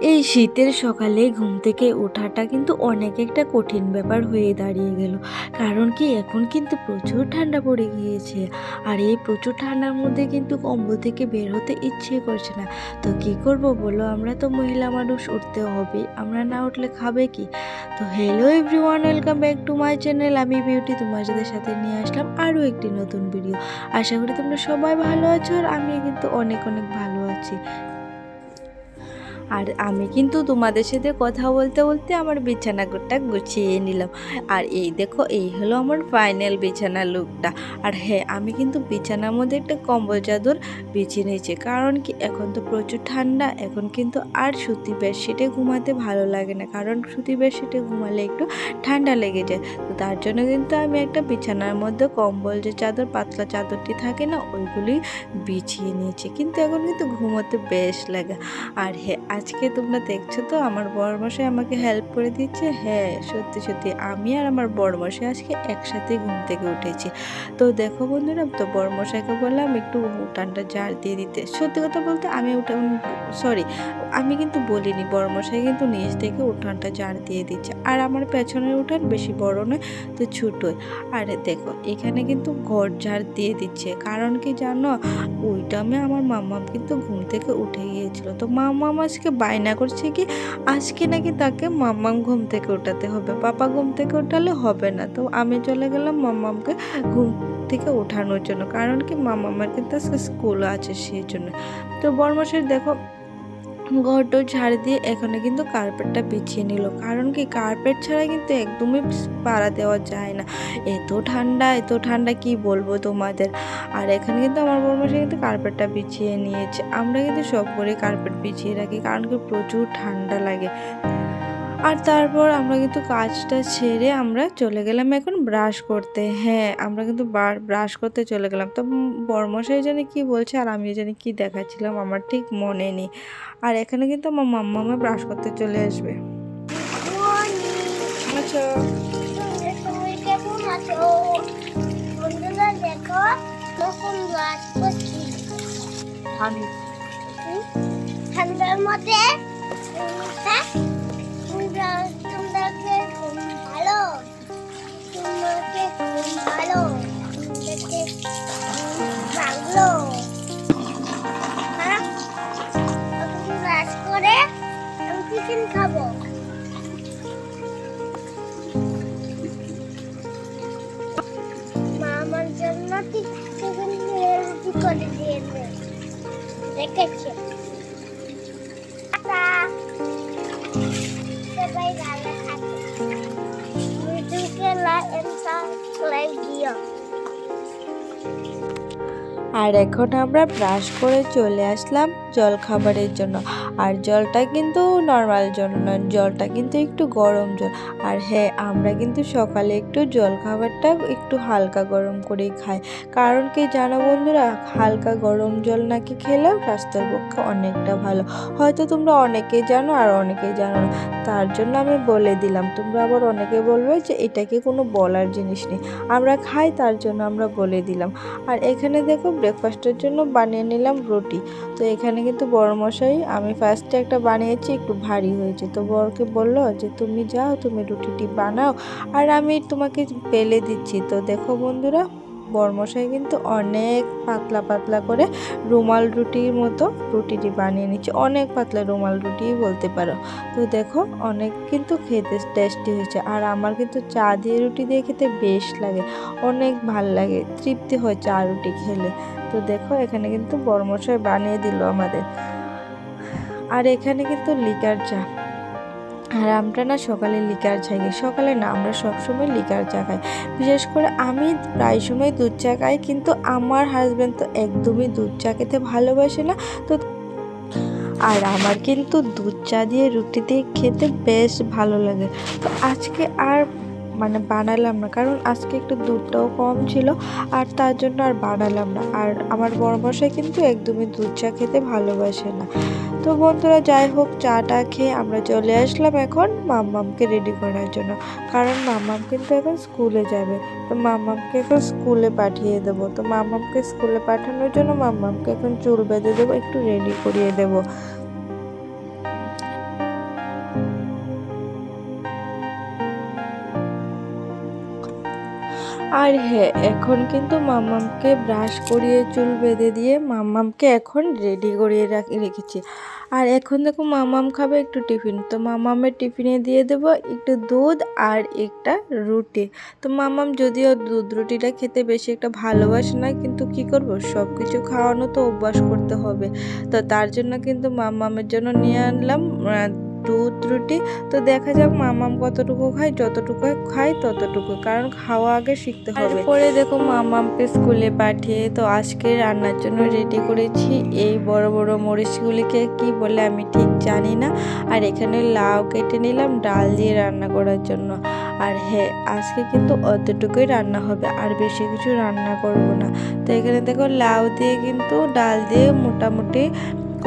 এই শীতের সকালে ঘুম থেকে ওঠাটা কিন্তু অনেক একটা কঠিন ব্যাপার হয়ে দাঁড়িয়ে গেল। কারণ কি, এখন কিন্তু প্রচুর ঠান্ডা পড়ে গিয়েছে। আর এই প্রচুর ঠান্ডার মধ্যে কিন্তু কম্বল থেকে বের হতে ইচ্ছে করছে না। তো কি করব বলো? আমরা তো মহিলা মানুষ, উঠতে হবে। আমরা না উঠলে খাবে কি? তো hello everyone welcome back to my channel আমি বিউটি তোমাদের সাথে নিয়ে আসলাম আরও একটি নতুন ভিডিও আশা করি তোমরা সবাই ভালো আছো আর আমি কিন্তু অনেক অনেক ভালো আছি। আর আমি কিন্তু তোমাদের সাথে কথা বলতে বলতে আমার বিছানা বিছানাটা গুছিয়ে নিলাম। আর এই দেখো, এই হলো আমার ফাইনাল বিছানা লুকটা। আর হ্যাঁ আমি কিন্তু বিছানার মধ্যে একটা কম্বল চাদর বিছিয়ে নিয়েছি। কারণ কি, এখন তো প্রচুর ঠান্ডা, এখন কিন্তু আর সুতি বেডশিটে ঘুমাতে ভালো লাগে না। কারণ সুতি বেডশিটে ঘুমালে একটু ঠান্ডা লেগে যায়। তো তার জন্য কিন্তু আমি একটা বিছানার মধ্যে কম্বল যে চাদর, পাতলা চাদরটি থাকে না ওইগুলি বিছিয়ে নিয়েছি। কিন্তু এখন কিন্তু ঘুমোতে বেশ লাগে। আর হ্যাঁ আজকে তোমরা দেখছ তো, আমার বড়মশাই আমাকে হেল্প করে দিচ্ছে। হ্যাঁ সত্যি সত্যি, আমি আর আমার বড়মশাই আজকে একসাথে ঘুম থেকে উঠেছি। তো দেখো বন্ধুরা, তো বড়মশাইকে বললাম একটু উঠানটা জার দিয়ে দিতে। সত্যি কথা বলতে আমি উঠান সরি আমি কিন্তু বলিনি বড়মশাই কিন্তু নিজ থেকে উঠানটা জার দিয়ে দিচ্ছে। আর আমার পেছনের উঠান বেশি বড় নয়, তো ছোটোই। আর দেখো, এখানে কিন্তু ঘর ঝাড় দিয়ে দিচ্ছে। কারণ কি জানো ওই টাইমে আমার মাম্মাম কিন্তু ঘুম থেকে উঠে গিয়েছিল। তো মাম্মাম আজকে বায়না করছে কি, আজকে নাকি তাকে মাম্মাম ঘুম থেকে ওঠাতে হবে। পাপা ঘুম থেকে ওঠালে হবে না। তো আমি চলে গেলাম মাম্মামকে ঘুম থেকে ওঠানোর জন্য। কারণ কি মামামার কিন্তু আজকে স্কুল আছে সেই জন্য। তো বর্মশের দেখো ঘরটো ঝাড় দিয়ে এখানে কিন্তু কার্পেটটা বিছিয়ে নিল। কারণ কি কার্পেট ছাড়া কিন্তু একদমই পাড়া দেওয়া যায় না। এত ঠান্ডা এত ঠান্ডা, কি বলব তোমাদের? আর এখানে কিন্তু আমার বর্মশাই কিন্তু কার্পেটটা বিছিয়ে নিয়েছে। আমরা কিন্তু সব করে কার্পেট বিছিয়ে রাখি, কারণ কি প্রচুর ঠান্ডা লাগে। আর তারপর আমরা কিন্তু কাজটা ছেড়ে আমরা চলে গেলাম এখন ব্রাশ করতে। হ্যাঁ আমরা কিন্তু ব্রাশ করতে চলে গেলাম। তো বর্মশাই জানি কি বলছে আর আমি জানি কি দেখাচ্ছিলাম আমার ঠিক মনে নেই। আর এখানে কিন্তু আমার মাম্মা আমার ব্রাশ করতে চলে আসবে। আচ্ছা। বন্ধুরা দেখো তখন রাত করছি। ঠান্ডার মধ্যে হ্যাঁ ঘুম ভালো। তোমাকে ঘুম ভালো। ভালো হ্যাঁ? করে আমি টিফিন খাব। মা আমার জন্য টিফিন করে দিয়েছে। দেখেছে? আর এখন আমরা ব্রাশ করে চলে আসলাম জলখাবারের জন্য। আর জলটা কিন্তু নর্মাল জল নয় জলটা কিন্তু একটু গরম জল। আর হ্যাঁ আমরা কিন্তু সকালে একটু জল খাবারটা একটু হালকা গরম করেই খাই। কারণ কি জানো বন্ধুরা, হালকা গরম জল নাকি খেলে স্বাস্থ্যের পক্ষে অনেকটা ভালো। হয়তো তোমরা অনেকেই জানো আর অনেকেই জানো না। তার জন্য আমি বলে দিলাম, তোমরা আবার অনেকে বলবে যে এটা কি কোনো বলার জিনিস নেই। আমরা খাই, তার জন্য আমরা বলে দিলাম। আর এখানে দেখো ব্রেকফাস্টের জন্য বানিয়ে নিলাম রুটি। তো এখানে কিন্তু বড় মশাই, আমি ফার্স্টে একটা বানিয়েছি, একটু ভারী হয়েছে। তো বরকে বলল যে, তুমি যাও, তুমি রুটিটি বানাও। আর আমি তোমাকে বেলে দিচ্ছি। তো দেখো বন্ধুরা, বরমশাই কিন্তু অনেক পাতলা পাতলা করে রুমাল রুটির মতো রুটিটি বানিয়ে নিচ্ছে। অনেক পাতলা রুমাল রুটিই বলতে পারো। তো দেখো, অনেক কিন্তু খেতে টেস্টি হয়েছে। আর আমার কিন্তু চা দিয়ে রুটি দিয়ে খেতে বেশ লাগে। অনেক ভালো লাগে, তৃপ্তি হয় চা রুটি খেলে। তো দেখো, এখানে কিন্তু বরমশাই বানিয়ে দিল আমাদের। আর এখানে কিন্তু লিকার চা। আর আমরা না সকালে লিকার চা খাই। সকালে না, আমরা সবসময় লিকার চা খাই। বিশেষ করে আমি প্রায় সময় দুধ চা খাই, কিন্তু আমার হাজব্যান্ড তো একদমই দুধ চা খেতে ভালোবাসে না। তো আর আমার কিন্তু দুধ চা দিয়ে রুটি দিয়ে খেতে বেশ ভালো লাগে। তো আজকে আর মানে বানালাম না। কারণ আজকে একটু দুধটাও কম ছিল আর তার জন্য আর বানালাম না। আর আমার বড় মশাই কিন্তু একদমই দুধ চা খেতে ভালোবাসে না। তো বন্ধুরা, যাই হোক, চাটা খেয়ে আমরা চলে আসলাম এখন মাম্মামকে রেডি করার জন্য। কারণ মাম্মাম কিন্তু এখন স্কুলে যাবে। তো মাম্মামকে এখন স্কুলে পাঠিয়ে দেবো। তো মাম্মামকে স্কুলে পাঠানোর জন্য মাম্মামকে এখন চুল বেঁধে দেবো, একটু রেডি করিয়ে দেবো। আর হ্যাঁ এখন কিন্তু মাম্মামকে ব্রাশ করিয়ে চুল বেঁধে দিয়ে মাম্মামকে এখন রেডি করিয়ে রাখ- রেখেছি। আর এখন দেখো মামাম খাবে একটু টিফিন। তো মামামের টিফিনে দিয়ে দেব একটু দুধ আর একটা রুটি। তো মামাম যদিও দুধ রুটিটা খেতে বেশি একটা ভালোবাসে না, কিন্তু কি করব? সব কিছু খাওয়ানো তো অভ্যাস করতে হবে। তো তার জন্য কিন্তু মামামের জন্য নিয়ে আনলাম দুধ রুটি তো দেখা যাক মামাম কতটুকু খায় যতটুকু খায় ততটুকু। কারণ খাওয়া আগে শিখতে হবে। পরে দেখো মামামকে স্কুলে পাঠিয়ে তো আজকে রান্নার জন্য রেডি করেছি। এই বড় বড় মরিচগুলিকে কি বলে আমি ঠিক জানি না। আর এখানে লাউ কেটে নিলাম ডাল দিয়ে রান্না করার জন্য। আর হ্যাঁ আজকে কিন্তু অতটুকুই রান্না হবে। আর বেশি কিছু রান্না করব না। তো এখানে দেখো লাউ দিয়ে কিন্তু ডাল দিয়ে মোটামুটি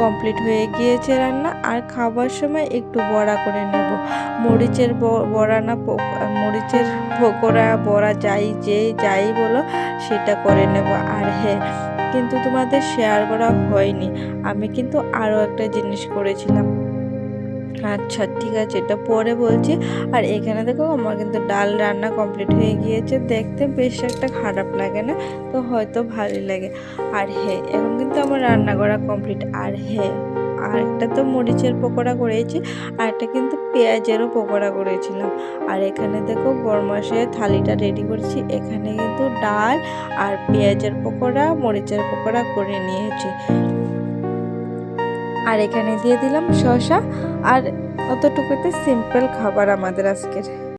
কমপ্লিট হয়ে গিয়েছে রান্না, আর খাবার সময় একটু বড়া করে নেব। মরিচের বড়া না মরিচের পকোড়া, বড়া যাই যে যাই বলো, সেটা করে নেব। আর হ্যাঁ কিন্তু তোমাদের শেয়ার করা হয়নি। আমি কিন্তু আরও একটা জিনিস করেছিলাম। আচ্ছা ঠিক আছে, এটা পরে বলছি। আর এখানে দেখো, আমার কিন্তু ডাল রান্না কমপ্লিট হয়ে গিয়েছে। দেখতে বেশ একটা খারাপ লাগে না? তো হয়তো ভালোই লাগে। আর হ্যাঁ এখন কিন্তু আমার রান্না করা কমপ্লিট আর হ্যাঁ আর একটা তো মরিচের পকোড়া করেছি, আর একটা কিন্তু পেঁয়াজেরও পকোড়া করেছিলাম। আর এখানে দেখো, বরমাসের থালিটা রেডি করছি। এখানে কিন্তু ডাল আর পেঁয়াজের পকোড়া, মরিচের পকোড়া করে নিয়েছি। আর এখানে দিয়ে দিলাম শসা আর অতটুকুতে সিম্পল খাবার আমাদের আজকের।